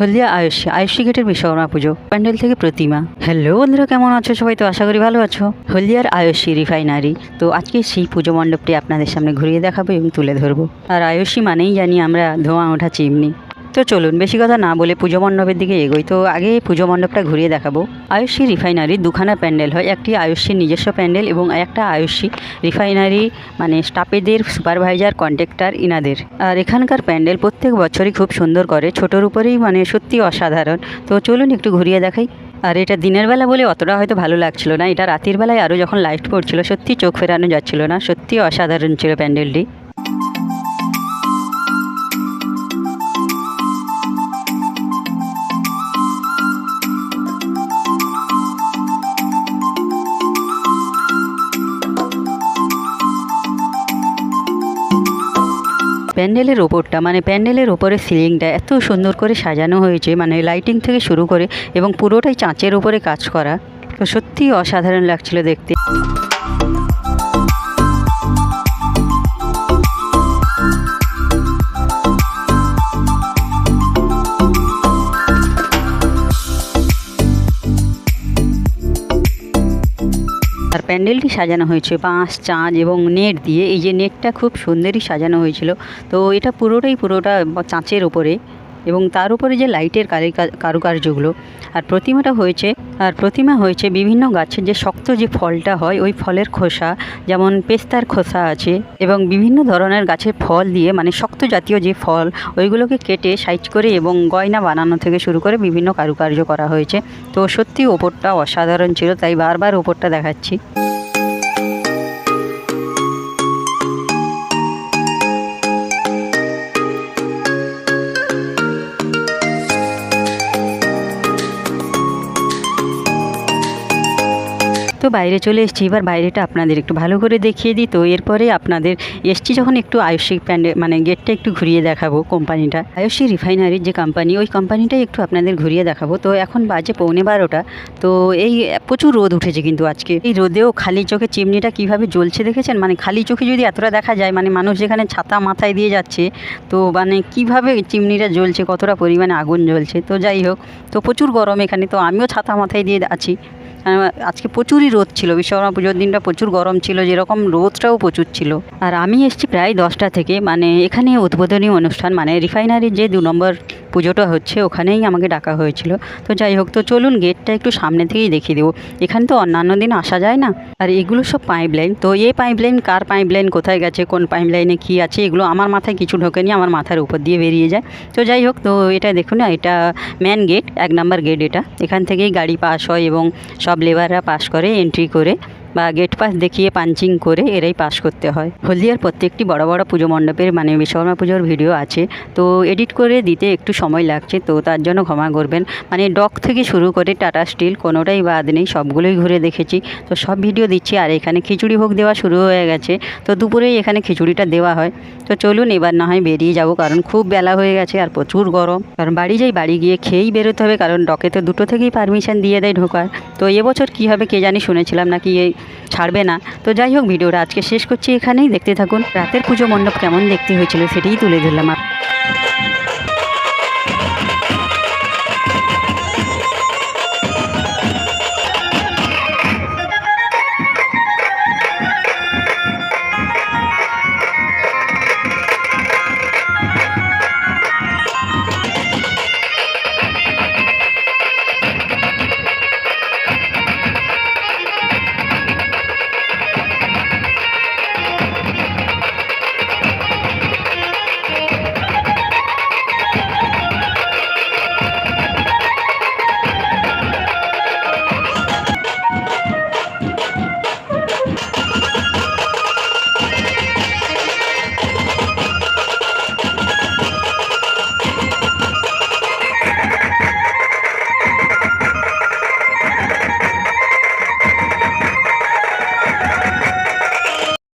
হলদিয়া আয়ুষী আয়ুষী গেটের বিশ্বকর্মা পুজো, প্যান্ডেল থেকে প্রতিমা। হ্যালো বন্ধুরা, কেমন আছো? সবাই তো আশা করি ভালো আছো। হলদিয়ার আয়ুষী রিফাইনারি। তো আজকে সেই পুজো মণ্ডপটি আপনাদের সামনে ঘুরিয়ে দেখাবো এবং তুলে ধরবো। আর আয়ুষী মানেই জানি আমরা ধোঁয়া ওঠা চিমনি। তো চলুন, বেশি কথা না বলে পুজো মণ্ডপের দিকে এগোই। তো আগে পুজো মণ্ডপটা ঘুরিয়ে দেখাবো। আয়ুষী রিফাইনারি দুখানা প্যান্ডেল হয়। একটি আয়ুষীর নিজস্ব প্যান্ডেল এবং একটা আয়ুষী রিফাইনারি মানে স্টাফেদের সুপারভাইজার, কন্ট্রাক্টর ইনাদের। আর এখানকার প্যান্ডেল প্রত্যেক বছরই খুব সুন্দর করে। ছোটোর উপরেই মানে সত্যি অসাধারণ। তো চলুন একটু ঘুরিয়ে দেখাই। আর এটা দিনের বেলা বলে অতটা হয়তো ভালো লাগছিল না। এটা রাতের বেলায় আরও যখন লাইট পড়ছিল সত্যি চোখ ফেরানো যাচ্ছিল না। সত্যি অসাধারণ ছিল প্যান্ডেলটি। প্যান্ডেলের ওপরটা মানে প্যান্ডেলের ওপরে সিলিংটা এত সুন্দর করে সাজানো হয়েছে মানে লাইটিং থেকে শুরু করে এবং পুরোটাই চাঁচের ওপরে কাজ করা। তো সত্যিই অসাধারণ লাগছিল দেখতে। প্যান্ডেলটি সাজানো হয়েছে, বাঁশ, চাঁদ এবং নেট দিয়ে। এই যে নেটটা খুব সুন্দরই সাজানো হয়েছিল। তো এটা পুরোটাই পুরোটা চাঁচের ওপরে এবং তার উপরে যে লাইটের কারি কারুকার্যগুলো, আর প্রতিমাটা হয়েছে, আর প্রতিমা হয়েছে বিভিন্ন গাছের যে শক্ত যে ফলটা হয়, ওই ফলের খোসা, যেমন পেস্তার খোসা আছে, এবং বিভিন্ন ধরনের গাছের ফল দিয়ে মানে শক্ত জাতীয় যে ফল, ওইগুলোকে কেটে সাইজ করে এবং গয়না বানানো থেকে শুরু করে বিভিন্ন কারুকার্য করা হয়েছে। তো সত্যি ওপরটা অসাধারণ ছিল, তাই বারবার ওপরটা দেখাচ্ছি। তো বাইরে চলে এসেছি। এবার বাইরেটা আপনাদের একটু ভালো করে দেখিয়ে দিই। তো এরপরে আপনাদের এসছি যখন একটু আয়ুষী প্যান্ডে মানে গেটটা একটু ঘুরিয়ে দেখাবো কোম্পানিটা আয়ুষী রিফাইনারির যে কোম্পানি ওই কোম্পানিটাই একটু আপনাদের ঘুরিয়ে দেখাবো। তো এখন বাজে পৌনে বারোটা। তো এই প্রচুর রোদ উঠেছে কিন্তু আজকে। এই রোদেও খালি চোখে চিমনিটা কীভাবে জ্বলছে দেখেছেন? মানে খালি চোখে যদি এতটা দেখা যায় মানে মানুষ যেখানে ছাতা মাথায় দিয়ে যাচ্ছে, তো মানে কীভাবে চিমনিটা জ্বলছে, কতটা পরিমাণে আগুন জ্বলছে? তো যাই হোক, তো প্রচুর গরম এখানে। তো আমিও ছাতা মাথায় দিয়ে আছি। আজকে প্রচুরই রোদ ছিল, বিশ্বকর্মা পুজোর দিনটা প্রচুর গরম ছিল, যেরকম রোদটাও প্রচুর ছিল। আর আমি এসছি প্রায় দশটা থেকে মানে এখানে উদ্বোধনী অনুষ্ঠান মানে রিফাইনারির যে দু নম্বর পুজোটা হচ্ছে, ওখানেই আমাকে ডাকা হয়েছিল। তো যাই হোক, তো চলুন গেটটা একটু সামনে থেকেই দেখিয়ে দেবো। এখানে তো অন্যান্য দিন আসা যায় না। আর এগুলো সব পাইপ লাইন তো এই পাইপ লাইন কার পাইপ লাইন কোথায় গেছে, কোন পাইপ লাইনে কী আছে, এগুলো আমার মাথায় কিছু ঢোকেনি, আমার মাথার উপর দিয়ে বেরিয়ে যায়। তো যাই হোক, তো এটা দেখুন না, এটা ম্যান গেট এক নাম্বার গেট এটা। এখান থেকেই গাড়ি পাস হয় এবং সব লেবাররা পাস করে এন্ট্রি করে। বা গেট পাস দেখিয়ে পাঞ্চিং করে এরাই পাস করতে হয়। হলদিয়ার প্রত্যেকটি বড় বড় পুজো মণ্ডপের মানে বিশ্বকর্মা পুজোর ভিডিও আছে। তো এডিট করে দিতে একটু সময় লাগছে, তো তার জন্য ক্ষমা করবেন। মানে ডক থেকে শুরু করে টাটা স্টিল কোনোটাই বাদ নেই, সবগুলোই ঘুরে দেখেছি। তো সব ভিডিও দিচ্ছি, আর এখানে খিচুড়ি ভোগ দেওয়া শুরু হয়ে গেছে। তো দুপুরেই এখানে খিচুড়িটা দেওয়া হয়। তো চলুন এবার না হয় বেরিয়ে যাব, কারণ খুব বেলা হয়ে গেছে আর প্রচুর গরম। কারণ বাড়ি যাই, বাড়ি গিয়ে খেয়েই বেরোতে হবে, কারণ ডকে তো দুটো থেকেই পারমিশন দিয়ে দেয় ঢোকার। তো এবছর কী হবে কে জানি শুনেছিলাম নাকি এই ছাড়বে না। তো যাই হোক, ভিডিওটা আজকে শেষ করছি এখানেই। দেখতে থাকুন, রাতের পুজো মণ্ডপ কেমন দেখতে হয়েছিল সেটাই তুলে ধরলাম